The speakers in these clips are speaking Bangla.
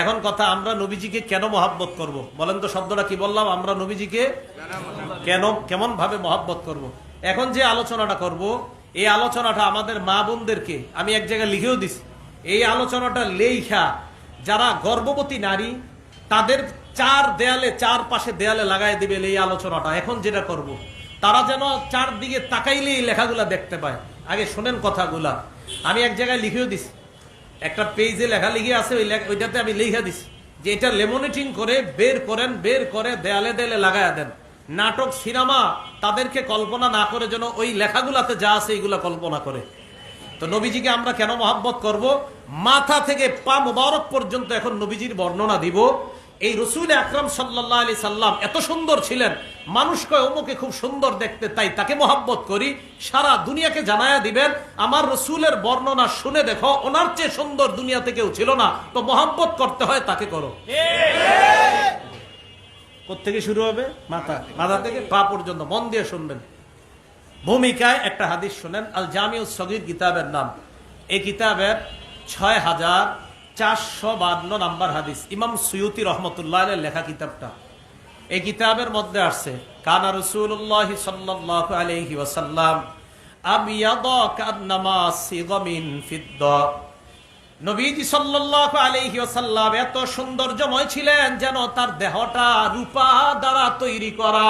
এখন কথা, আমরা নবীজিকে কেন মহাব্বত করব। বলেন তো শব্দটা কি বললাম আমরা নবীজিকে কেন কেমন ভাবে মহাব্বত করব। এখন যে আলোচনাটা করব, এই আলোচনাটা আমাদের মা বোনদেরকে আমি এক জায়গায় লিখেও দিছি এই আলোচনাটা লেখা যারা গর্ভবতী নারী, তাদের চার দেয়ালে চার পাশে দেয়ালে লাগাই দিবে এই আলোচনাটা এখন যেটা করব। তারা যেন চারদিকে তাকাইলে এই লেখাগুলা দেখতে পায় আগে শোনেন কথাগুলা আমি এক জায়গায় লিখেও দিছি একটা পেজে লেখা লিখে আছে, ওই ওইটাতে আমি লিখে দিছি যে এটা লেমোনেটিং করে বের করেন, বের করে দেয়ালে দেয়ালে লাগায়া দেন। নাটক, সিনেমা, তাদেরকে কল্পনা না করে যেন ওই লেখাগুলাতে যা আছে এইগুলা কল্পনা করে। তো নবীজিকে আমরা কেন মহাব্বত করব? মাথা থেকে পা মোবারক পর্যন্ত এখন নবীজির বর্ণনা দিব। এই রসুল আকরাম সাল্লাহ আলি সাল্লাম এত সুন্দর ছিলেন, মানুষ কয়, অমুকে খুব সুন্দর দেখতে, তাই তাকে মহাব্বত করি। সারা দুনিয়াকে জানায়া দিবেন, আমার রসুলের বর্ণনা শুনে দেখো, ওনার চেয়ে সুন্দর দুনিয়াতে কেউ ছিল না। তো মহাব্বত করতে হয়, তাকে করো। থেকে শুরু হবে? মাথা মাথা থেকে পা পর্যন্ত, মন দিয়ে শুনবেন। ভূমিকায় একটা হাদিস শুনেন আল জামিউ সগির কিতাবের নাম। এই কিতাবের ছয় হাজার চারশো বান্ন নাম্বার হাদিস। ইমাম সুয়ুতি রহমতুল্লাহ লেখা কিতাবটা। এই কিতাবের মধ্যে আসছে, কানা রসুল্লাহ সাল্লাহ আলহি ওয়াসাল্লাম এত সৌন্দর্যময় ছিলেন যেন তার দেহটা রূপা দ্বারা তৈরি করা।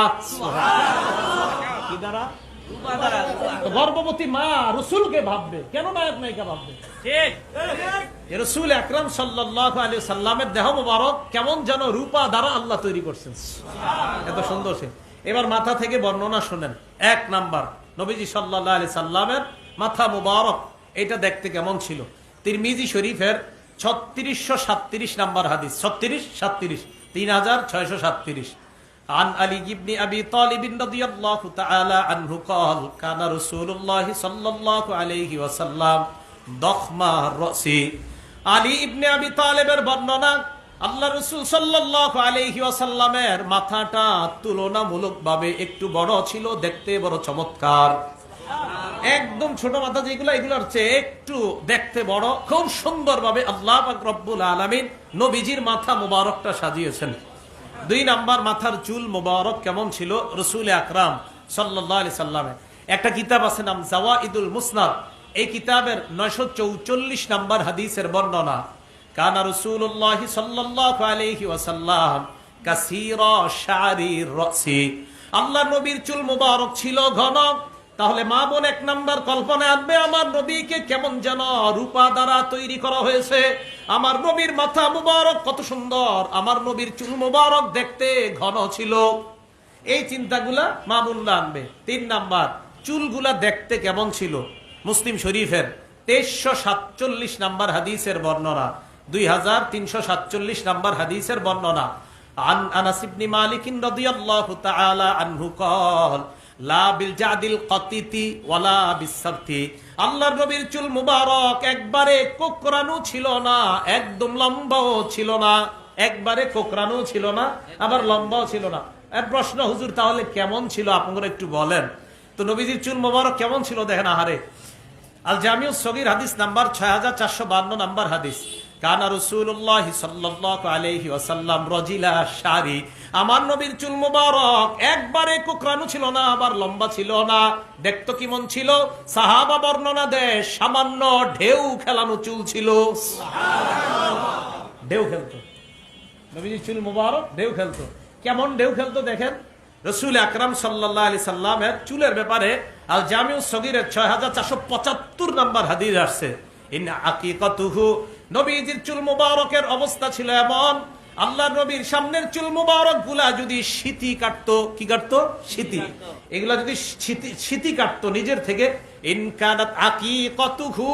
গর্ভবতী মা রসুলকে ভাববে। কেন নায়ক নায়িকা ভাববে? রসুল আকরাম সাল্লামের দেহ মোবারক কেমন যেন রূপা দ্বারা আল্লাহ তৈরি করছেন। এত সুন্দর সে। এবার মাথা থেকে বর্ণনা শুনেন। এক নাম্বার নবীজি সাল্লাহ আলি সাল্লামের মাথা মুবারক এটা দেখতে কেমন ছিল? তিরমিজি শরীফের ছত্রিশশো সাতত্রিশ নাম্বার হাদিস। ছত্রিশ সাতত্রিশ তিন হাজার ছয়শো সাতত্রিশ। عن علي بن ابي طالب رضي الله تعالى عنه قال كان رسول الله صلى الله عليه وسلم ضخم الراس আলী ইবনে আবি তালেবের বর্ণনা আল্লাহ রসুল সাল্লাহ আলহি ওয়াসাল্লামের মাথাটা তুলনামূলকভাবে একটু বড় ছিল দেখতে বড় চমৎকার একদম ছোট মাথা যেগুলো এগুলোর চেয়ে একটু দেখতে বড় খুব সুন্দরভাবে আল্লাহ পাক রব্বুল আলমিন নবীজির মাথা মুবারকটা সাজিয়েছেন দুই নাম্বার মাথার চুল মোবারক কেমন ছিল? রসুল আকরাম সাল্লাহ আলি সাল্লামে। একটা কিতাব আছে নাম জাওয়া ইদুল মুসনাদ। এই কিতাবের নয়শো চৌচল্লিশ নাম্বার হাদিসের বর্ণনা, কানা রসুল্লাহ সাল্লাহ আলহি ওয়াসাল্লাম রসি। আল্লাহ নবীর চুল মুবারক ছিল ঘন তাহলে মা বোন এক নাম্বার কল্পনা আনবে আমার নবীকে কেমন যেন রূপা দ্বারা তৈরি করা হয়েছে। আমার নবীর মাথা মুবারক কত সুন্দর, আমার নবীর চুল মুবারক দেখতে ঘন ছিল। এই চিন্তাগুলা মা বোনরা আনবে। তিন নাম্বার, চুলগুলা দেখতে কেমন ছিল? মুসলিম শরীফের তেইশশো সাতচল্লিশ নাম্বার হাদিসের বর্ণনা, দুই হাজার তিনশো সাতচল্লিশ নাম্বার হাদিসের বর্ণনা। আন আনাসিবনি মালিকিন রদিয়াল্লাহু তাআলা আনহু কল লা বিল জাদিল কতিতি ওয়ালা বিসাবতি। আল্লাহর নবীর চুল মুবারক, একবারে কোকরানো ছিল না, একদম লম্বাও ছিল না, একবারে কোকরানো ছিল না, আবার লম্বাও ছিল না। প্রশ্ন, হুজুর, তাহলে কেমন ছিল? আপনারা একটু বলেন। তো নবীজির চুল মুবারক কেমন ছিল দেখেন, আহারে। আল জামিউ সগির হাদিস নাম্বার ছয় হাজার চারশো বান্ন নাম্বার হাদিস। কানা রসুল্লাহ সাল্লাল্লাহু আলাইহি ওয়াসাল্লাম রজিলা শারি। আমার নবীর চুল মুবারক। একবারে কুকরানো ছিল না আবার লম্বা ছিল না। দেখতো কেমন ছিল? সাহাবা বর্ণনা দেয় সামান্য ঢেউ খেলানো চুল ছিল। ঢেউ খেলতো। নবীজির চুল মুবারক ঢেউ খেলতো। কেমন ঢেউ খেলতো দেখেন? রসুল আকরাম সাল্লাহ আলি সাল্লামের চুলের ব্যাপারে আল জামিউ সগিরের ছয় হাজার চারশো পঁচাত্তর নাম্বার হাদির আসছে। ইন আকিকাতুহু নবীজির চুল মুবারকের অবস্থা ছিল এমন আল্লাহ নবীর সামনের চুল মুবারকগুলা যদি শীতি কাটতো, কি কাটতো? শীতি এগুলা যদি শীতি কাটতো নিজের থেকে ইনকানাত আকিকাতুহু,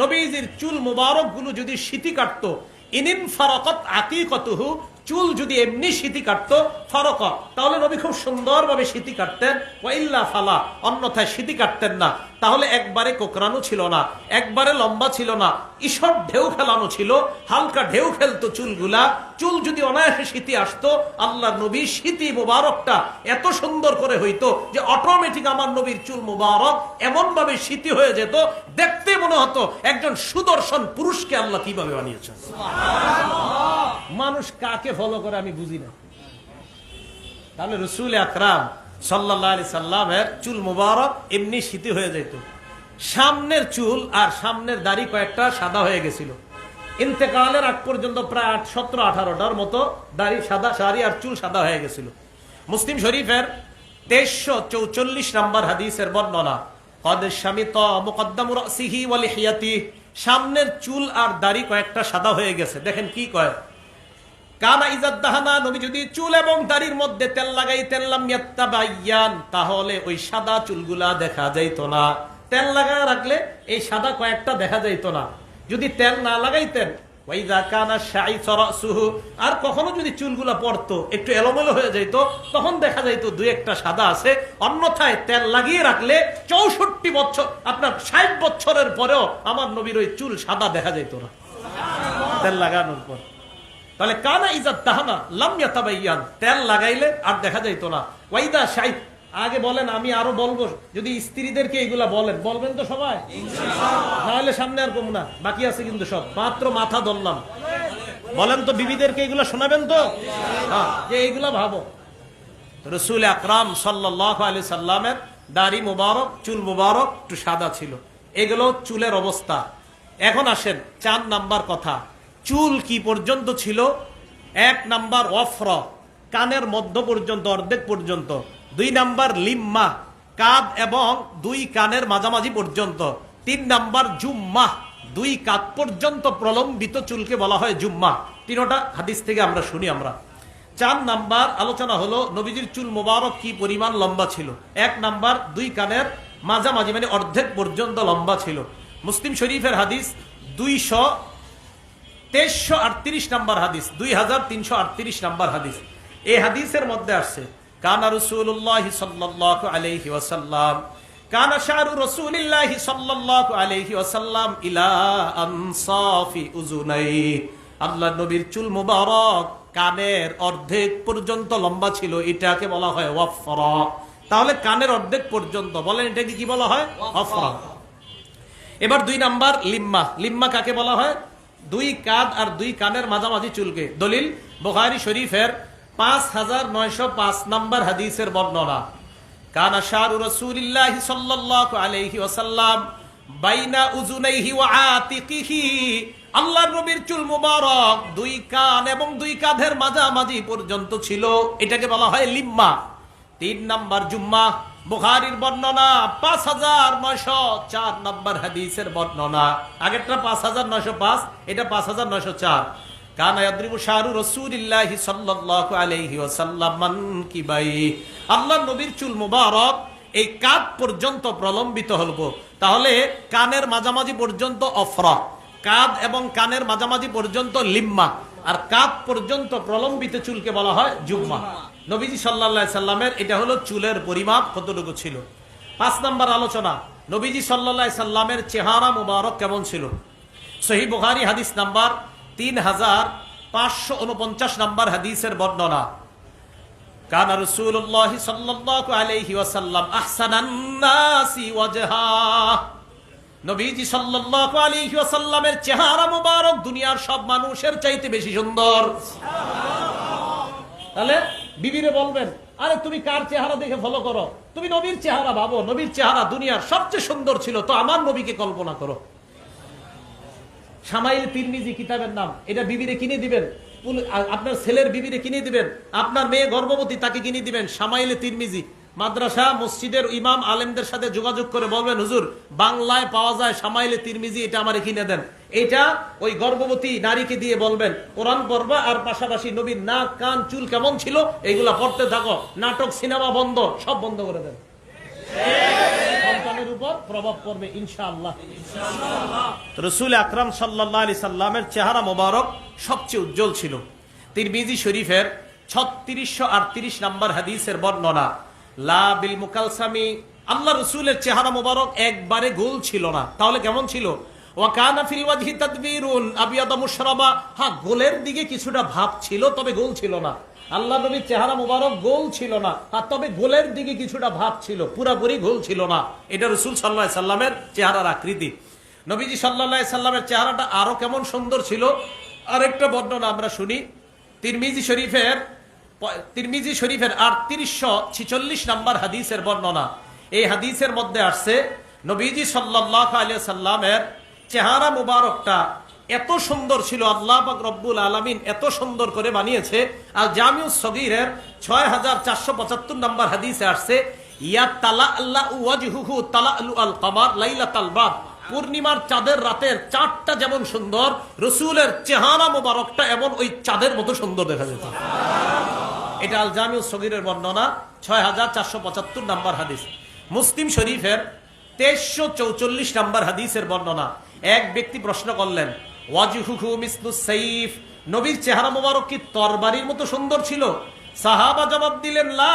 নবীজির চুল মুবারকগুলো যদি শীতি কাটতো ইনিন ফারকত আকিকতুহু, চুল যদি এমনি শীতি কাটতো ফরক তাহলে নবী খুব সুন্দরভাবে শীতি কাটতেন। ওয়াইল্লা ফালা অন্যথায় শীতি কাটতেন না। তাহলে একবারে কোকরানো ছিল না একবারে লম্বা ছিল না। ঈশ্বর ঢেউ খেলানো ছিল হালকা ঢেউ খেলতো চুলগুলা। চুল যদি অনায়াসে শীতি আসতো আল্লাহ নবী শীতি মুবারকটা এত সুন্দর করে হইতো যে অটোমেটিক আমার নবীর চুল মুবারক এমন ভাবে শীতি হয়ে যেত দেখতে মনে হতো একজন সুদর্শন পুরুষকে আল্লাহ কীভাবে বানিয়েছেন। মানুষ কাকে ফলো করে আমি বুঝি না। তাহলে রসুল আকরাম সাল্লাহ আলি সাল্লামের চুল মুবারক এমনি শীতে হয়ে যেত। সামনের চুল আর সামনের দাড়ি কয়েকটা সাদা হয়ে গেছিল। ইন্তেকালের আগ পর্যন্ত প্রায় আট, সতেরো, আঠারোটার মতো দাড়ি সাদা শাড়ি আর চুল সাদা হয়ে গেছিল। মুসলিম শরীফের তেইশশো চৌচল্লিশ নম্বর হাদিসের বর্ণনা সামনের চুল আর দাড়ি কয়েকটা সাদা হয়ে গেছে। দেখেন কি কয়। ইজাদ দাহানা নবী যদি চুল এবং দাড়ির মধ্যে তেল তাহলে ওই সাদা চুলগুলা দেখা যাইতো না। তেল লাগায় রাখলে এই সাদা কয়েকটা দেখা যাইতো না। যদি তেল না লাগাইতেন আর কখনো যদি চুলগুলা পড়তো, একটু এলোমেলো হয়ে যাইতো, তখন দেখা যাইত দুই একটা সাদা আছে। অন্যথায় তেল লাগিয়ে রাখলে চৌষট্টি বছর, আপনার ষাট বছরের পরেও আমার নবীর ওই চুল সাদা দেখা যাইতো না। তেল লাগানোর পর। তাহলে কানা ইজাত তাহানা লামিয়া তাবাইয়ান তেল লাগাইলে আর দেখা যাইতো না। ওয়াইদা শাই আগে বলেন, আমি আরও বলব, যদি স্ত্রীদেরকে এগুলা বলেন, বলবেন তো সবাই? নাহলে সামনে আর কম না। বাকি আছে কিন্তু সব। মাত্র মাথা ধরলাম। বলেন তো, বিবিদেরকে এগুলা শোনাবেন তো? যে এইগুলা ভাবো। রসুল আকরাম সাল্লাহ আলি সাল্লামের দাড়ি মুবারক, চুল মুবারক একটু সাদা ছিল। এগুলো চুলের অবস্থা। এখন আসেন, চার নাম্বার কথা। চুল কি পর্যন্ত ছিল? এক নাম্বার অফর, কানের মধ্য পর্যন্ত, অর্ধেক পর্যন্ত। দুই নাম্বার লিম্মা কাদ এবং দুই কানের মাঝামাঝি পর্যন্ত। তিন নাম্বার জুম্মা, দুই কাত পর্যন্ত প্রলম্বিত চুলকে বলা হয় জুম্মা। তিনোটা হাদিস থেকে আমরা শুনি আমরা। চার নাম্বার আলোচনা হলো নবীজির চুল মোবারক কি পরিমাণ লম্বা ছিল। এক নাম্বার দুই কানের মাঝামাঝি মানে অর্ধেক পর্যন্ত লম্বা ছিল। মুসলিম শরীফের হাদিস দুইশো তেইশশো আটত্রিশ নাম্বার হাদিস দুই হাজার তিনশো আটত্রিশ নাম্বার হাদিস। এই হাদিসের মধ্যে আসছে কানা রসুল্লাহ সাল্লাহ আলহি ওয়াসাল্লাম কানা শাহরু রসুলিল্লাহ সাল্লাহ আলহি ওয়াসাল্লাম ইলা আনসাফি উজুনাই আল্লাহ নবীর চুল মুবারক কানের অর্ধেক পর্যন্ত লম্বা ছিল এটাকে বলা হয় ওয়াফরা। তাহলে কানের অর্ধেক পর্যন্ত বলেন এটাকে কি বলা হয়? এবার দুই নাম্বার লিম্মা। লিম্মা কাকে বলা হয়? দুই কাদ আর দুই কানের মাঝামাঝি চুলকে। দলিল, বোখারি শরীফের পাঁচ হাজার নয়শো পাঁচ নম্বর হাদিসের বর্ণনা। ওয়াসাল্লাম বাইনা দুই কান এবং দুই কাঁধের মাঝামাঝি পর্যন্ত ছিল। এটাকে বলা হয় লিম্মা। তিন নাম্বার জুম্মা। বুখারির বর্ণনা পাঁচ হাজার নয়শো চার নম্বর হাদিসের বর্ণনা। আগেরটা পাঁচ হাজার নয়শো পাঁচ, এটা পাঁচ হাজার নয়শো চার। আল্লাহর নবীর চুল মুবারক এই কাঁধ পর্যন্ত প্রলম্বিত হলবো তাহলে কানের মাঝামাঝি পর্যন্ত অফরা, কাঁধ এবং কানের মাঝামাঝি পর্যন্ত লিম্মা, আর কাঁধ পর্যন্ত প্রলম্বিত চুলকে বলা হয় জুম্মা। নবীজি সাল্লা সাল্লামের এটা হলো চুলের পরিমাপ কতটুকু ছিল? পাঁচ নাম্বার আলোচনা, নবীজি সাল্লা সাল্লামের চেহারা মুবারক কেমন ছিল? সহি বুখারি হাদিস নাম্বার তিন হাজার পাঁচশো উনপঞ্চাশ নাম্বার হাদিসের বর্ণনা। চেহারা মুবারক দুনিয়ার সব মানুষের চাইতে বেশি সুন্দর। তাহলে বিবিরে বলবেন, আরে তুমি কার চেহারা দেখে ফলো করো? তুমি নবীর চেহারা ভাবো, নবীর চেহারা দুনিয়ার সবচেয়ে সুন্দর ছিল, তো আমার নবীকে কল্পনা করো। সামাইল তিরমিজি কিতাবের নাম, এটা বিবিরে কিনে দিবেন। আপনার ছেলের বিবিরে কিনে দিবেন, আপনার মেয়ে গর্ভবতী তাকে কিনে দিবেন সামাইলে তিরমিজি। মাদ্রাসা, মসজিদের ইমাম আলেমদের সাথে যোগাযোগ করে বলবেন, হুজুর, বাংলায় পাওয়া যায় সামাইলে তিরমিজি, এটা আমার কিনে দেন। এটা ওই গর্ভবতী নারীকে দিয়ে বলবেন, কোরআন পড়বা আর পাশাপাশি নবীর নাক, কান, চুল কেমন ছিল এইগুলা পড়তে থাকো। নাটক, সিনেমা বন্ধ, সব বন্ধ করে দেন। মোবারক সবচেয়ে উজ্জ্বল ছিল। ছত্রিশশো বর্ণনা, লা বিল আল্লাহ রসুলের চেহারা মোবারক একবারে গোল ছিল না। তাহলে কেমন ছিল? ওয়াকানা ফিল ওয়াজহি তাদবিরুন আবিয়াদা মুশরাবা হ্যাঁ গোলের দিকে কিছুটা ভাব ছিল, তবে গোল ছিল না। আল্লাহ নবীর চেহারা মোবারক গোল ছিল না। আর তবে গোলের দিকে কিছুটা ভাব ছিল, পুরাপুরি গোল ছিল না। এটা রসুল সাল্লাহ সাল্লামের চেহারার আকৃতি। নবীজি সাল্লাহ সাল্লামের চেহারাটা আরও কেমন সুন্দর ছিল, আরেকটা বর্ণনা আমরা শুনি। তিরমিজি শরীফের তিরমিজি শরীফের আটত্রিশশো ছিচল্লিশ নম্বর হাদিসের বর্ণনা। এই হাদিসের মধ্যে আসছে, নবীজি সাল্লাহ আলিয়া সাল্লামের চেহারা মুবারকটা এত সুন্দর ছিল, আল্লাহ রব্বুল আলমিন এত সুন্দর করে বানিয়েছে। আর জামিউ সগিরের ছয় হাজার চারশো পঁচাত্তর নম্বর হাদিসে আসছে, ইয়া তালা আল্লাহ ওয়াজহুহু তালা আলু আল কামার লাইলা তালবাদ পূর্ণিমার চাঁদের রাতের চাঁদটা যেমন সুন্দর, রসুলের চেহারা মোবারকটা এমন ওই চাঁদের মতো সুন্দর দেখা যেত। এটা আল জামিউ সগিরের বর্ণনা ছয় হাজার চারশো পঁচাত্তর নাম্বার হাদিস। মুসলিম শরীফের তেইশশো চৌচল্লিশ নাম্বার হাদিসের বর্ণনা এক ব্যক্তি প্রশ্ন করলেন ওয়াজুহু মিসলু সাইফ নবীর চেহারা মোবারক কি তরবারির মতো সুন্দর ছিল? সাহাবা জবাব দিলেন লা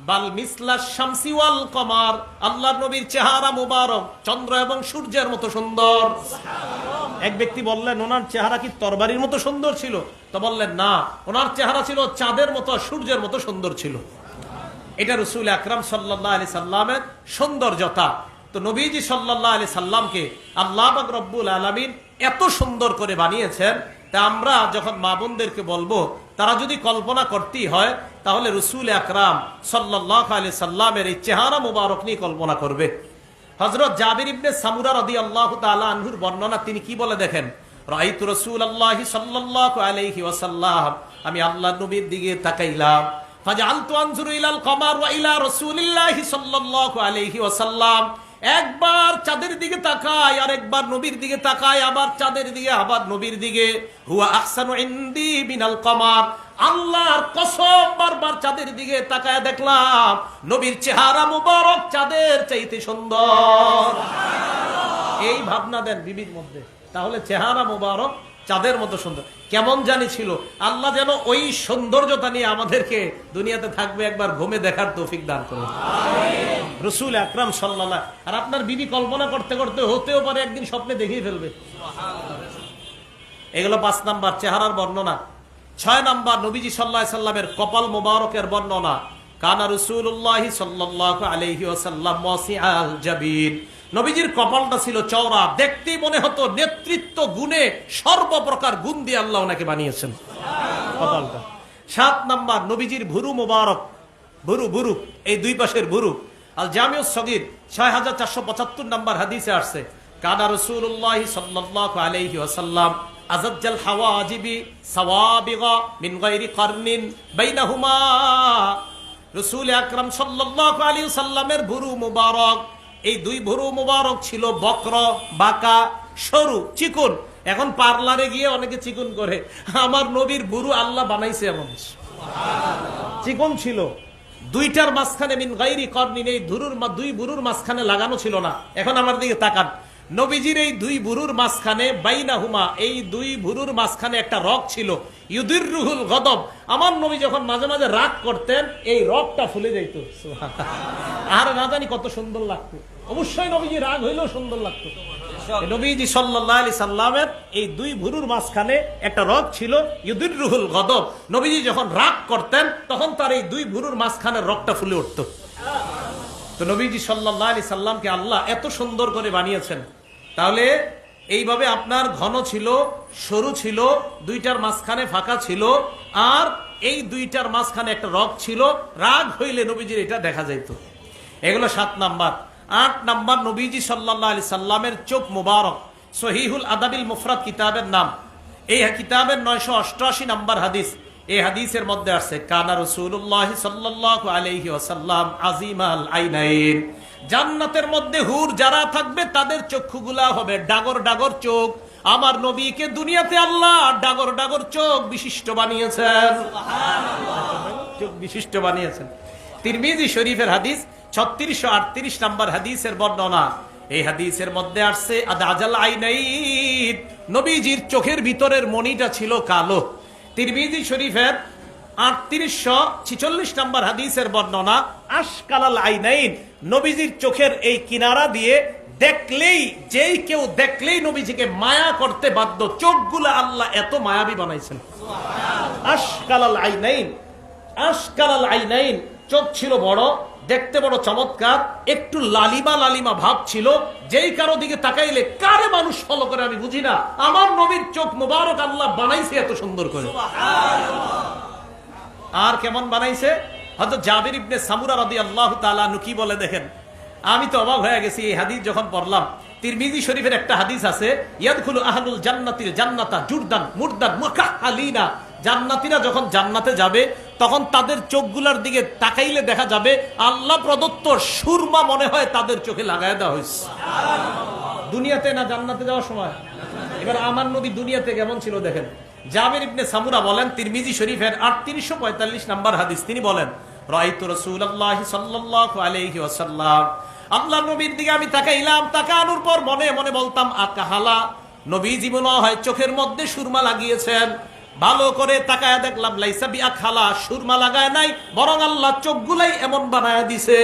বাল মিসলা শামসি ওয়াল কমার আল্লাহর নবীর চেহারা মুবারক চন্দ্র এবং সূর্যের মতো সুন্দর। এক ব্যক্তি বললেন ওনার চেহারা কি তরবারির মতো সুন্দর ছিল? তো বললেন না ওনার চেহারা ছিল চাঁদের মতো সূর্যের মতো সুন্দর ছিল। এটা রসুল আকরাম সাল্লাহ আলি সাল্লামের সৌন্দর্যতা। তো নবীজি সাল্লাহ আলি সাল্লামকে আল্লাহ রব্বুল আলমিন এত সুন্দর করে বানিয়েছেন, তা আমরা যখন মা বোনদেরকে বলব, তারা যদি কল্পনা করতেই হয়, তাহলে রসুল আকরাম সাল্লাহ আলি সাল্লামের এই চেহারা মুবারক নিয়ে কল্পনা করবে। হজরত জাবির ইবনে সামুরা রদি আল্লাহ আনহুর বর্ণনা তিনি কি বলে দেখেন? রাইতু রসুল আল্লাহ সাল্লাল্লাহু আলাইহি ওয়াসাল্লাম, আমি আল্লাহ নবীর দিকে তাকাইলাম। ফাজআলতু আনজুরু ইলাল কমার ওয়া ইলা রাসূলিল্লাহি সাল্লাল্লাহু আলাইহি ওয়াসাল্লাম একবার চাঁদের দিকে তাকায় আর একবার নবীর দিকে তাকায়, আবার চাঁদের দিকে, আবার নবীর দিকে। হুয়া আহসানু ইনদি বিনাল কমার। আল্লাহর কসম বারবার চাঁদের দিকে তাকায় দেখলাম, নবীর চেহারা মুবারক চাঁদের চাইতে সুন্দর। এই ভাবনা দেন বিবির মধ্যে, তাহলে চেহারা মুবারক চাঁদের মতো সুন্দর। কেমন জানি ছিল, আল্লাহ যেন ওই সৌন্দর্যতা নিয়ে আমাদেরকে দুনিয়াতে থাকবে, একবার ঘুমে দেখার তৌফিক দান করুন। রসুল আকরাম সাল্লাহ আর আপনার বিবি কল্পনা করতে করতে হতেও পারে একদিন স্বপ্নে দেখিয়ে ফেলবে। এগুলো পাঁচ নাম্বার, চেহারার বর্ণনা। ছয় নাম্বার, নবীজি সাল্লাহ সাল্লামের কপাল মোবারকের বর্ণনা। কানা রসুল্লাহ সাল্লাহ আলহি ওসাল্লাম জাবিন। নবীজির কপালটা ছিল চওড়া, দেখতেই মনে হতো নেতৃত্ব গুণে সর্বপ্রকার গুণ দিয়ে আল্লাহ ওনাকে বানিয়েছেন। কপালটা। সাত নাম্বার, নবীজির ভুরু মোবারক। ভুরু ভুরু, এই দুই পাশের ভুরু। আল জামিউ সগির, ছয় হাজার চারশো পঁচাত্তর নম্বর হাদিসে আসছে, কানা রসুল্লাহ সাল্লাহ আলহি ওসাল্লাম আজাজ্জাল হাওয়াজিবি সাওয়াবিগা মিন গায়রি কারনিন বাইনাহুমা। রসুল আকরাম সাল্লাল্লাহু আলাইহি সাল্লামের ভুরু মুবারক, এই দুই ভুরু মুবারক ছিল বক্র, বাঁকা, সরু, চিকুন। এখন পার্লারে গিয়ে অনেকে চিকুন করে। আমার নবীর ভুরু আল্লাহ বানাইছে এমন। চিকন ছিল। দুইটার মাঝখানে মিন গাইরি কর্নি এই ধুরুর দুই বুরুর মাঝখানে লাগানো ছিল না। এখন আমার দিকে তাকান। নবীজির এই দুই বুরুর মাঝখানে বাইনা হুমা এই দুই বুরুর মাঝখানে একটা রক ছিল। ইউদির রুহুল গদব। আমার নবী যখন মাঝে মাঝে রাগ করতেন, এই রকটা ফুলে যাইত। আর না জানি কত সুন্দর লাগতো। অবশ্যই নবীজি রাগ হইলেও সুন্দর লাগতো। নবীজি সাল্লাহ আলি সাল্লামের এই দুই ভুরুর মাঝখানে একটা রগ ছিল ইউদির রুহুল গদব। নবীজি যখন রাগ করতেন তখন তার এই দুই ভুরুর মাঝখানে রগটা ফুলে উঠত। তো নবীজি সাল্লাহ আলি সাল্লামকে আল্লাহ এত সুন্দর করে বানিয়েছেন। তাহলে এইভাবে আপনার ঘন ছিল সরু ছিল দুইটার মাঝখানে ফাঁকা ছিল আর এই দুইটার মাঝখানে একটা রগ ছিল রাগ হইলে নবীজির এটা দেখা যাইত। এগুলো সাত নাম্বার। আট নাম্বার নবীজি সাল্লাহ আলি সাল্লামের চোখ মুবারক, সহিহুল আদাবিল মুফরাত কিতাবের নাম। এই কিতাবের নয়শো অষ্টআশি নাম্বার হাদিস, এই হাদিসের মধ্যে আসছে, কানা রসুল্লাহ সাল্লাহ আলহি ওসাল্লাম আজিম আল আইনাইন। জান্নাতের মধ্যে হুর যারা থাকবে, তাদের চক্ষুগুলা হবে ডাগর ডাগর চোখ। আমার নবীকে দুনিয়াতে আল্লাহ ডাগর ডাগর চোখ বিশিষ্ট বানিয়েছেন। চোখ বিশিষ্ট বানিয়েছেন। তিরমিজি শরীফের হাদিস ছত্রিশশো আটত্রিশ নাম্বার হাদিসের বর্ণনা। এই হাদিসের মধ্যে আসছে আদাজাল আইনাইন। নবীজির চোখের ভিতরের মণিটা ছিল কালো। তিরমিজি শরীফের আটত্রিশশো ছিচল্লিশ নাম্বার হাদিসের বর্ণনা, আশকালাল আইনাইন। নবীজির চোখের এই কিনারা দিয়ে দেখলেই, যেই কেউ দেখলেই নবীজিকে মায়া করতে বাধ্য। চোখগুলা আল্লাহ এত মায়াবী বানাইছেন। আশকালাল আইনাইন। আশকালাল আইনাইন। চোখ ছিল বড় দেখতে বড় চমৎকার একটু লালিমা লালিমা ভাব ছিল যেই কারও দিকে তাকাইলে কারে মানুষ ফলো করে আমি বুঝি না। আমার নবীর চোখ মোবারক আল্লাহ বানাইছে এত সুন্দর করে। আর কেমন বানাইছে? হয়তো জাবির ইবনে সামুরা রাদি আল্লাহ তালু কি বলে দেখেন? আমি তো অবাক হয়ে গেছি এই হাদিস যখন পড়লাম তিরমিজি শরীফের একটা হাদিস আছে ইয়াদখুলু আহলুল জান্নাতির জান্নাতা জুরদান মুরদান মুকাহালিনা জান্নাতীরা যখন জান্নাতে যাবে, তখন তাদের চোখগুলোর দিকে তাকাইলে দেখা যাবে, আল্লাহ প্রদত্ত সুরমা মনে হয় তাদের চোখে লাগায় দেওয়া হয়েছে। দুনিয়াতে না জান্নাতে যাওয়ার সময়? এবার আমার নবী দুনিয়াতে কেমন ছিল দেখেন। জামির ইবনে সামুরা বলেন, তিরমিজি শরীফের আটত্রিশশো পঁয়তাল্লিশ নাম্বার হাদিস, তিনি বলেন, রাইতু রাসূলুল্লাহ সাল্লাল্লাহু আলাইহি ওয়াসাল্লাম। আল্লাহ নবীর দিকে আমি তাকাইলাম, তাকানোর পর মনে মনে বলতাম, আকাহালা নবী জীবন হয় চোখের মধ্যে সুরমা লাগিয়েছেন। ভালো করে তাকায় দেখলাম, লাইসা বিয়া খালা, সুরমা লাগায় নাই, বরং আল্লাহ চোখগুলাই এমন বানায় দিছে।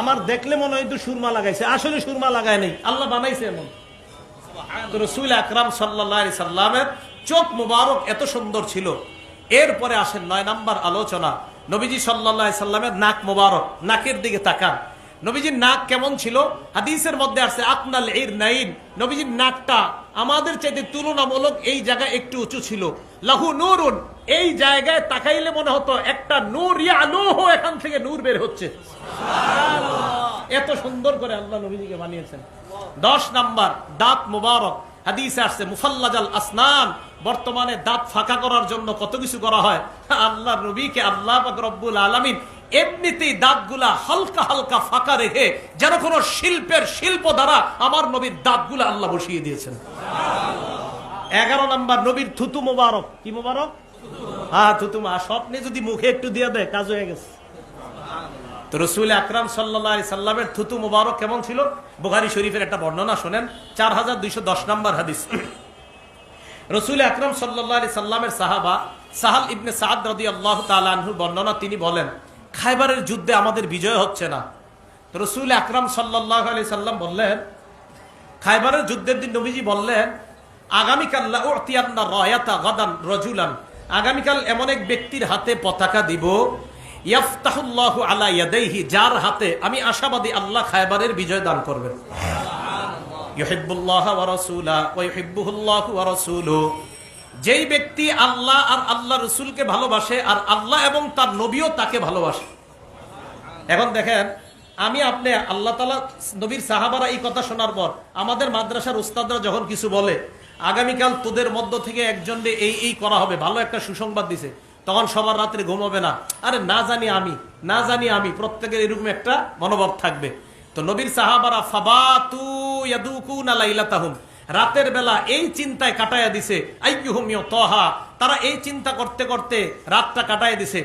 আমার দেখলে মনে হয় তো সুরমা লাগাইছে, আসলে সুরমা লাগায় নাই, আল্লাহ বানাইছে এমন। রসুল আকরাম সাল্লাহ সাল্লামের চোখ মুবারক এত সুন্দর ছিল। এরপরে আসেন নয় নাম্বার আলোচনা। নবীজি সাল্লাহ সাল্লামের নাক মুবারক, নাকের দিকে তাকান। নবীজির নাক কেমন ছিল? হাদিসের মধ্যে আছে আকনাল এর নাইন। নবীজির নাকটা আমাদের চাইতে তুলনামূলক এই জায়গায় একটু উঁচু ছিল। লাহু নুরুন, এই জায়গায় তাকাইলে মনে হতো একটা নূর ইয়া এখান থেকে নূর বের হচ্ছে। এত সুন্দর করে আল্লাহ নবীজিকে বানিয়েছেন। দশ নাম্বার, দাঁত মুবারক। হাদিসে আসছে, মুফাল্লাজাল আসনান। বর্তমানে দাঁত ফাঁকা করার জন্য কত কিছু করা হয়? আল্লাহ নবীকে আল্লাহ রব্বুল আলামিন এমনিতেই দাঁতগুলা হালকা হালকা ফাঁকা রেখে যেন কোনো শিল্পের শিল্প দ্বারা আমার নবীর দাঁতগুলা আল্লাহ বসিয়ে দিয়েছেন। এগারো নাম্বার, নবীর থুতু মোবারক। কি মোবারক? হ্যাঁ থুতু মা, স্বপ্নে যদি মুখে একটু দিয়ে দেয়, কাজ হয়ে গেছে। রসুল আকরাম সাল্লামের থুতু মুবারক কেমন ছিল? বুখারি শরীফের একটা বর্ণনা শোনেন, চার হাজার দুইশো দশ নম্বর হাদিস। রসুল আকরাম সাল্লাহ সাল্লামের সাহাবা সাহাল ইবনে সাদ রদি আল্লাহ তালুর বর্ণনা তিনি বলেন খাইবারের যুদ্ধে আমাদের বিজয় হচ্ছে না। রসুল আকরাম সাল্লাহ আলি সাল্লাম বললেন খাইবারের যুদ্ধের দিন নবীজি বললেন আগামীকাল লাউতিয়ান্না রয়াতা গদান রজুলান। আগামীকাল এমন এক ব্যক্তির হাতে পতাকা দিব ইয়াফতাহুল্লাহু আলা ইয়াদাইহি যার হাতে আমি আশাবাদী আল্লাহ খায়বারের বিজয় দান করবেন। ইউহিব্বুল্লাহ ওয়া রাসূলা ওয়া ইউহিব্বুহুল্লাহু ওয়া রাসূলুহু। যেই ব্যক্তি আল্লাহ আর আল্লাহ রসুলকে ভালোবাসে আর আল্লাহ এবং তার নবীও তাকে ভালোবাসে। এখন দেখেন, আমি আপনি আল্লাহ তালা নবীর সাহাবারা এই কথা শোনার পর আমাদের মাদ্রাসার উস্তাদরা যখন কিছু বলে, আগামীকাল তোদের মধ্য থেকে একজন এই এই করা হবে, ভালো একটা সুসংবাদ দিছে, তখন সবার রাত্রে ঘুমাবে না। আরে না জানি আমি, না জানি আমি, প্রত্যেকের এরকম একটা মনোভাব থাকবে। তো নবীর সাহাবারা ফাবাতু ইয়াদুকুনা লাইলাতাহুম রাতের বেলা এই চিন্তায় কাটাইয়া দিছে তহা তারা এই চিন্তা করতে করতে রাতটা কাটায় দিছে।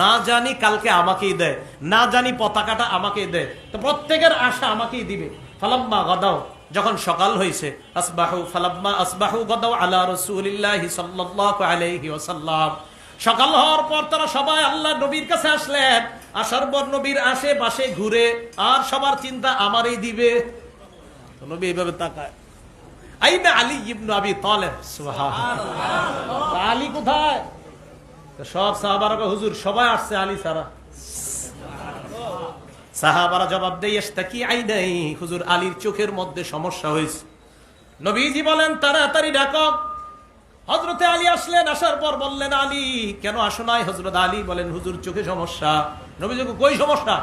না জানি কালকে আমাকেই দেয়, না জানি পতাকাটা আমাকেই দেয়। তো প্রত্যেকের আশা আমাকেই দিবে। ফালাম্মা গদাও, যখন সকাল হয়েছে আসবাহু ফালাম্মা আসবাহু গদাও আলা রসুলিল্লাহি সাল্লাল্লাহু আলাইহি ওয়াসাল্লাম। সকাল হওয়ার পর তারা সবাই আল্লাহ নবীর কাছে আসলেন। আসার পর নবীর আশেপাশে ঘুরে, আর সবার চিন্তা আমারই দিবে। নবী এইভাবে তাকায়। কোথায়? সব হুজুর, সবাই আসছে সারা সাহাবারা জবাব কি আলীর চোখের মধ্যে সমস্যা হয়েছে। নবীজি বলেন, তাড়াতাড়ি ডাকক হজরতে আলী আসলেন, আসার পর বললেন, আলী, কেন আসো নাই? হজরত আলী বলেন, হুজুর, চোখে সমস্যা। নবী কই সমস্যা?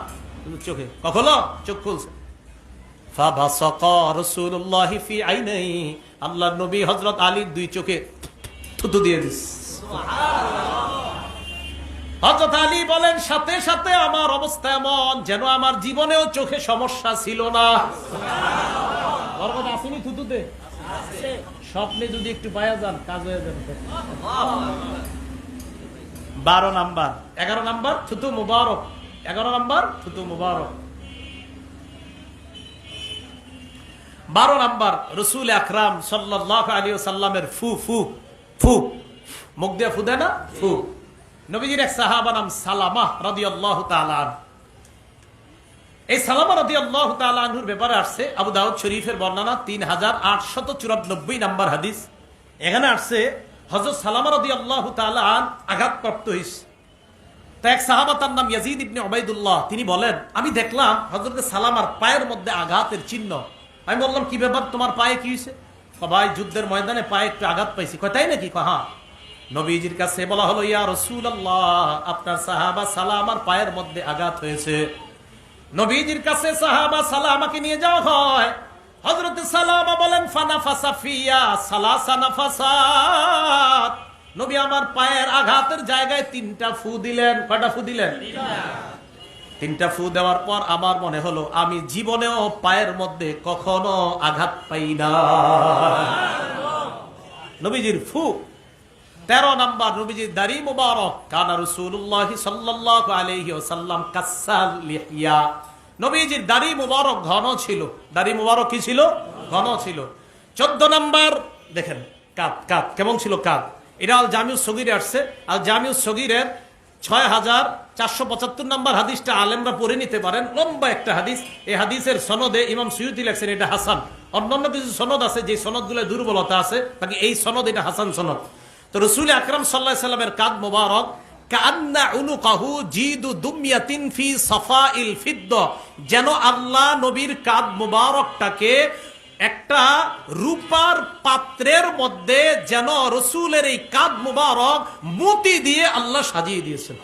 চোখে। কখনো? চোখ খুলছে। আল্লাহ নবী হজরত আলীর দুই চোখে থুতু দিয়ে দিস। হজরত আলী বলেন সাথে সাথে আমার অবস্থা এমন যেন আমার জীবনেও চোখে সমস্যা ছিল না। আসেনি থুতুতে? স্বপ্নে যদি একটু পায়া যান কাজ হয়ে যাবে বারো নাম্বার। এগারো নাম্বার থুতু মুবারক। এগারো নাম্বার থুতু মুবারক। বারো নাম্বার, রসুল আকরাম সাল্লাহ আলী সাল্লামের ফু ফু ফু। মুখ দিয়ে ফু দেয় না? ফু। নবীজির এক সাহাবা নাম সালামা রদি আল্লাহ তালান এই সালামা রদি আল্লাহ তালাহুর ব্যাপারে আসছে, আবু দাউদ শরীফের বর্ণনা তিন হাজার আটশত চুরানব্বই নাম্বার হাদিস। এখানে আসছে হজরত সালামা রদি আল্লাহ তালান আঘাতপ্রাপ্ত হয়েছে। তা এক সাহাবা তার নাম ইয়াজিদ ইবনে ওবাইদুল্লাহ তিনি বলেন, আমি দেখলাম হজরত সালামার পায়ের মধ্যে আঘাতের চিহ্ন আমি বললাম, কি ব্যাপার? তোমার পায়ে কি হয়েছে? ভাই, যুদ্ধের ময়দানে পায়ে একটু আঘাত পাইছি। কয়, তাই নাকি? হ্যাঁ। নবীজির কাছে বলা হলো, ইয়া রসুল আপনার সাহাবা সালামার পায়ের মধ্যে আঘাত হয়েছে। নবীজির কাছে সাহাবা সালামাকে নিয়ে যাওয়া হয়। হজরত সালামা বলেন ফানা ফাসাফিয়া সালাসানা ফাসাদ নবী আমার পায়ের আঘাতের জায়গায় তিনটা ফু দিলেন। কয়টা ফু দিলেন? তিনটা ফু দেওয়ার পর আমার মনে হলো, আমি জীবনেও পায়ের মধ্যে কখনো আঘাত পাই না। নবীজির ফু। তেরো নাম্বার, নবীজির দাড়ি মুবারক। কানা রসুল্লাহ সাল্লাহ আলহি ওসাল্লাম কাসাল লিহিয়া। নবীজির দাড়ি মুবারক ঘন ছিল। দাড়ি মুবারক কি ছিল? ঘন ছিল। চোদ্দ নাম্বার, দেখেন, কাত কাত, কেমন ছিল কাত? এটা আল জামিউ সগিরে আসছে। আল জামিউ সগিরের ছয় হাজার চারশো পঁচাত্তর নম্বর হাদিসটা আলেমরা পড়ে নিতে পারেন। লম্বা একটা হাদিস। এই হাদিসের সনদে ইমাম সুয়ুতি লেখছেন, এটা হাসান। অন্যান্য কিছু সনদ আছে, যে সনদগুলো দুর্বলতা আছে, বাকি এই সনদ এটা হাসান সনদ। তো রসুল আকরাম সাল্লাহ সাল্লামের কাদ মোবারক যেন আল্লাহ নবীর কাদ মোবারকটাকে একটা রূপার পাত্রের মধ্যে যেন রসুলের এই কাদ মুবারক মতি দিয়ে আল্লাহ সাজিয়ে দিয়েছেন।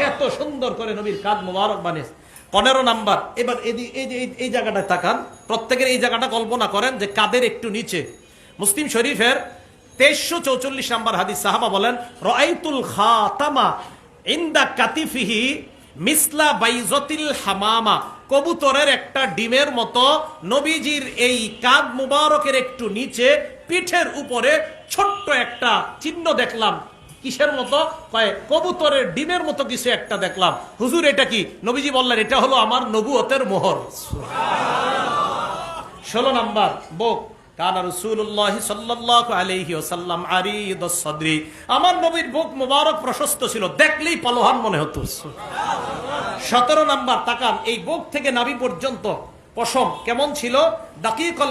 এত সুন্দর করে নবীর কাদ মুবারক বানিয়েছে। পনেরো নাম্বার, এবার এই যে এই- এই জায়গাটা তাকান, প্রত্যেকের এই জায়গাটা কল্পনা করেন যে কাদের একটু নিচে। মুসলিম শরীফের তেইশশো চৌচল্লিশ নাম্বার হাদিস সাহাবা বলেন রাইতুল খাতামা ইন্দা কাতিফিহি মিসলা বাইজতিল হামামা। কবুতরের একটা ডিমের মতো নবীজির এই কাদ মুবারকের একটু নিচে পিঠের উপরে ছোট্ট একটা চিহ্ন দেখলাম। কিসের মতো? কবুতরের ডিমের মতো কিছু একটা দেখলাম। হুজুর, এটা কি? নবীজি বললেন, এটা হলো আমার নবুয়তের মোহর। ষোলো নাম্বার, বোক। সতেরো তাকান, এই বুক থেকে কেমন ছিল?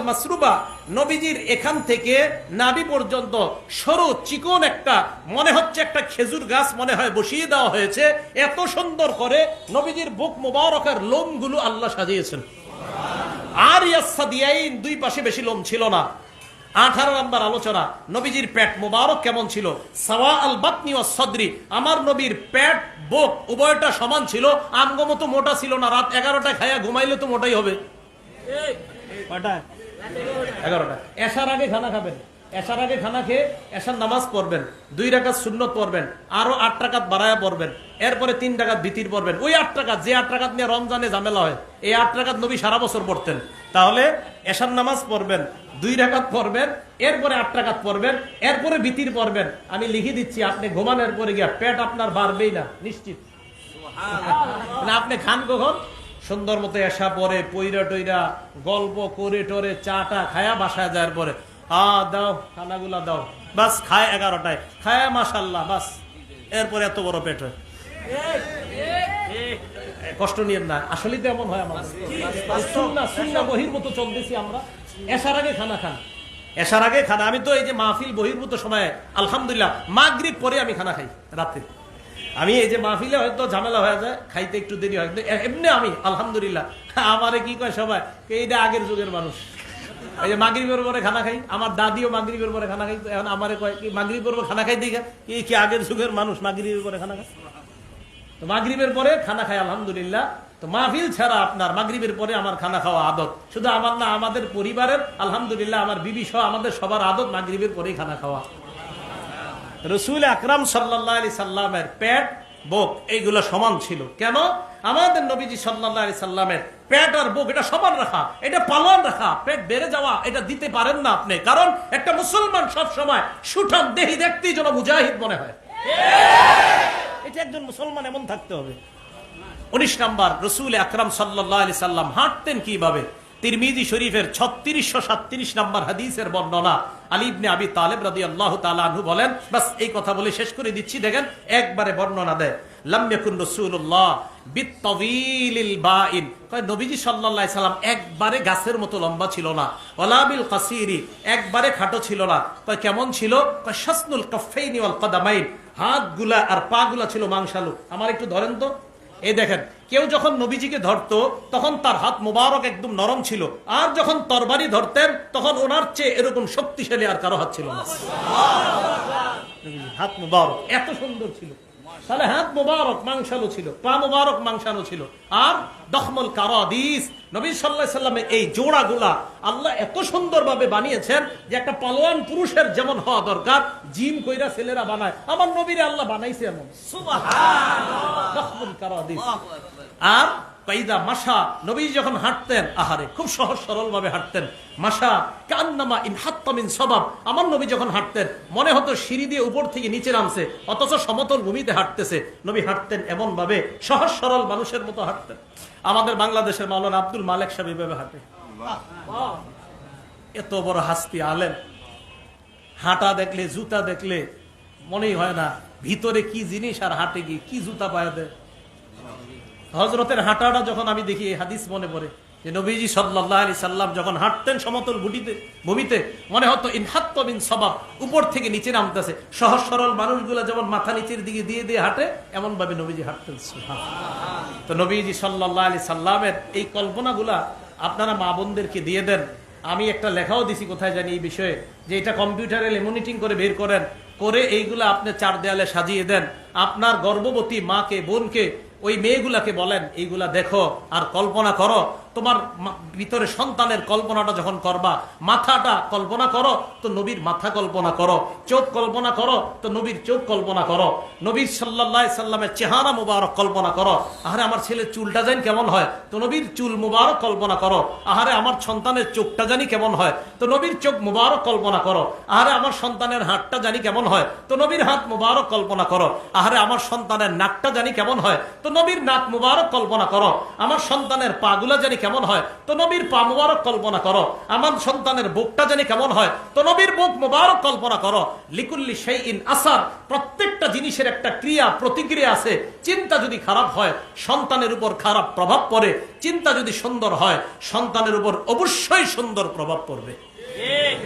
মাসরুবা, নবীজির এখান থেকে নাভি পর্যন্ত সরু চিকন একটা, মনে হচ্ছে একটা খেজুর গাছ মনে হয় বসিয়ে দেওয়া হয়েছে। এত সুন্দর করে নবীজির বুক মুবারকের লোমগুলো আল্লাহ সাজিয়েছেন। আর ইয়াসাদিয়াইন দুই পাশে বেশি লোম ছিল না। আঠারো নম্বর আলোচনা নবীজির পেট মোবারক কেমন ছিল? সাওয়া আল বাতনি ও সদরি আমার নবীর পেট বোক উভয়টা সমান ছিল আমগো মতো মোটা ছিল না। রাত এগারোটা খায়া ঘুমাইলে তো মোটাই হবে। এগারোটা এসার আগে খানা খাবেন। এসার আগে খানা খেয়ে এসার নামাজ পড়বেন দুই রাকাত সুন্নত পড়বেন আরও আট টাকাত বাড়ায়া পড়বেন এরপরে তিন টাকাত ভিতির পড়বেন। ওই আট টাকা যে আট টাকাত নিয়ে রমজানে ঝামেলা হয় এই আট টাকাত নবী সারা বছর পড়তেন। তাহলে এসার নামাজ পড়বেন দুই রাকাত পড়বেন এরপরে আট টাকাত পড়বেন এরপরে ভিতির পড়বেন। আমি লিখে দিচ্ছি আপনি ঘুমানোর পরে গিয়া পেট আপনার বাড়বেই না নিশ্চিত? না আপনি খান কখন? সুন্দর মতো এসা পরে পইরা টইরা গল্প করে টরে চাটা খায়া বাসায় যাওয়ার পরে। আ দাও, খানাগুলা দাও। বাস, খায় এগারোটায়। খায় মাসাল্লাহ বাস। এরপরে এত বড় পেট কষ্ট নিয়ে না। আসলে তো এমন হয় সুন্না বহির্ভূত চলতেছি আমরা। এসার আগে খানা খান। এসার আগে খানা। আমি তো এই যে মাহফিল বহির্ভূত সময়ে, আলহামদুলিল্লাহ, মাগরিব পরে আমি খানা খাই রাতে। আমি এই যে মাহফিলে হয়তো ঝামেলা হয়ে যায়, খাইতে একটু দেরি হয়। এমনি আমি, আলহামদুলিল্লাহ। আমারে কি কয় সবাই? এইটা আগের যুগের মানুষ? পরে আমার মাগরিবের পরে খানা খাই কয় পরে খানা খাই কি আগের যুগের মানুষ মাগরিবের পরে খানা পরে খাই আলহামদুলিল্লাহ। তো মাহফিল ছাড়া আপনার মাগরিবের পরে আমার খানা খাওয়া আদত। শুধু আমার না, আমাদের পরিবারের, আলহামদুলিল্লাহ, আমার বিবি সহ আমাদের সবার আদত মাগরিবের পরেই খানা খাওয়া। রসুল আকরাম সাল্লাহ আলি সাল্লামের পেট বুক, এইগুলো সমান ছিল। কেন? আমাদের নবীজি সাল্লাহ আলি সাল্লামের পেট আর বুক, এটা সমান রাখা। এটা পালন রাখা। পেট বেড়ে যাওয়া, এটা দিতে পারেন না আপনি। কারণ একটা মুসলমান সব সময় সুঠাম দেহি দেখতেই যেন মুজাহিদ মনে হয়। এটা একজন মুসলমান এমন থাকতে হবে। উনিশ নাম্বার, রসুল আকরাম সাল্লাহ সাল্লাম হাঁটতেন কীভাবে? তিরমিজি শরীফের ছত্রিশশো সাতত্রিশ নাম্বার হাদিসের বর্ণনা আলিবনে আবি তালেব রাদি আল্লাহ তালু বলেন, বাস এই কথা বলে শেষ করে দিচ্ছি, দেখেন একবারে বর্ণনা দেয়, লাম ইয়াকুন বাইন কয়, নবীজি সাল্লাম একবারে গাছের মতো লম্বা ছিল না, ওয়ালা বিল কাসিরি, একবারে খাটো ছিল না। কয়, কেমন ছিল? কয়, শাসনুল কাফাইনি ওয়াল কদামাইন, হাতগুলা আর পাগুলা ছিল মাংসালু। আমার একটু ধরেন তো। এই দেখেন কেউ যখন নবীজিকে ধরতো তখন তার হাত মোবারক একদম নরম ছিল। আর যখন তরবারি ধরতেন তখন ওনার চেয়ে এরকম শক্তিশালী আর কারও হাত ছিল না। হাত মুবারক এত সুন্দর ছিল। তাহলে হাত মুবারক মাংসালো ছিল পা মুবারক মাংসালো ছিল। আর দখমল কারাদিস নবী সাল্লাহ সাল্লামের এই জোড়াগুলা আল্লাহ এত সুন্দরভাবে বানিয়েছেন যে একটা পালোয়ান পুরুষের যেমন হওয়া দরকার জিম কইরা ছেলেরা বানায়। আমার নবীরে আল্লাহ বানাইছে এমন। দখমল কারাদিস। আর কাইদা মাসা নবী যখন হাঁটতেন আহারে খুব সহজ সরল ভাবে হাঁটতেন। মাসা কান্নামা ইন হাত্তামিন সবাব। আমার নবী যখন হাঁটতেন মনে হতো সিঁড়ি দিয়ে উপর থেকে নিচে নামছে অথচ সমতল ভূমিতে হাঁটতেছে। নবী হাঁটতেন এমন ভাবে সহজ সরল মানুষের মতো হাঁটতেন। আমাদের বাংলাদেশের মাওলানা আব্দুল মালেক সাহেব এভাবে হাঁটে। এত বড় হাস্তি আলেন হাঁটা দেখলে জুতা দেখলে মনেই হয় না ভিতরে কি জিনিস আর হাঁটে গিয়ে কি জুতা পায়া দেয়। হজরতের হাঁটাটা যখন আমি দেখি হাদিস মনে পড়ে যে নবীজি সাল্লাহ আলি সাল্লাম যখন হাঁটতেন সমতল ভূমিতে ভূমিতে, মনে হতো ইনহাত্তবিন সবাব উপর থেকে নিচে নামতেছে। সহজ সরল মানুষগুলা যেমন মাথা নিচের দিকে দিয়ে দিয়ে হাঁটে এমন ভাবে নবীজি হাঁটতেন। তো নবীজি সাল্লাহ আলি সাল্লামের এই কল্পনাগুলা আপনারা মা বোনদেরকে দিয়ে দেন। আমি একটা লেখাও দিছি কোথায় জানি এই বিষয়ে, যে এটা কম্পিউটারে লেমনিটিং করে বের করেন, করে এইগুলা আপনি চার দেয়ালে সাজিয়ে দেন। আপনার গর্ভবতী মাকে, বোনকে ওই মেয়েগুলাকে বলেন এইগুলা দেখো আর কল্পনা করো তোমার ভিতরে সন্তানের কল্পনাটা যখন করবা, মাথাটা কল্পনা করো, তো নবীর মাথা কল্পনা করো, চোখ কল্পনা করো, তো নবীর চোখ কল্পনা করো নবীর সাল্লাহ সাল্লামের চেহারা মুবারক কল্পনা করো, আহারে আমার ছেলের চুলটা জানি কেমন হয়, তো নবীর চুল মুবারক কল্পনা করো, আহারে আমার সন্তানের চোখটা জানি কেমন হয়, তো নবীর চোখ মুবারক কল্পনা করো, আহারে আমার সন্তানের হাতটা জানি কেমন হয়, তো নবীর হাত মুবারক কল্পনা করো, আহারে আমার সন্তানের নাকটা জানি কেমন হয়, তো নবীর নাক মুবারক কল্পনা করো, আমার সন্তানের পাগুলা জানি কেমন হয়? তো নবীর পা মুবারক কল্পনা করো। আমার সন্তানের বুকটা জানি কেমন হয়? তো নবীর বুক মুবারক কল্পনা করো। লিকুল্লি সেই ইন আসার প্রত্যেকটা জিনিসের একটা ক্রিয়া, প্রতিক্রিয়া আছে। চিন্তা যদি খারাপ হয়, সন্তানের উপর খারাপ প্রভাব পড়ে। চিন্তা যদি সুন্দর হয়, সন্তানের উপর অবশ্যই সুন্দর প্রভাব পড়বে।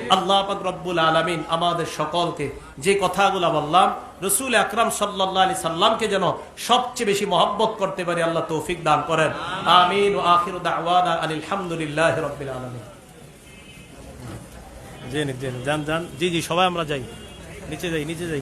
আল্লাহ রব্বুল আলমিন আমাদের সকলকে যে কথাগুলো বললাম, রসুল আকরাম সাল্লাহ আলি সাল্লামকে যেন সবচেয়ে বেশি মহব্বত করতে পারি, আল্লাহ তৌফিক দান করেন। আমিন। ও আখির আলহামদুলিল্লাহ রব্বিল আলমিন। জি জি যান যান। জি জি, সবাই আমরা যাই। নিচে যাই নিচে যাই।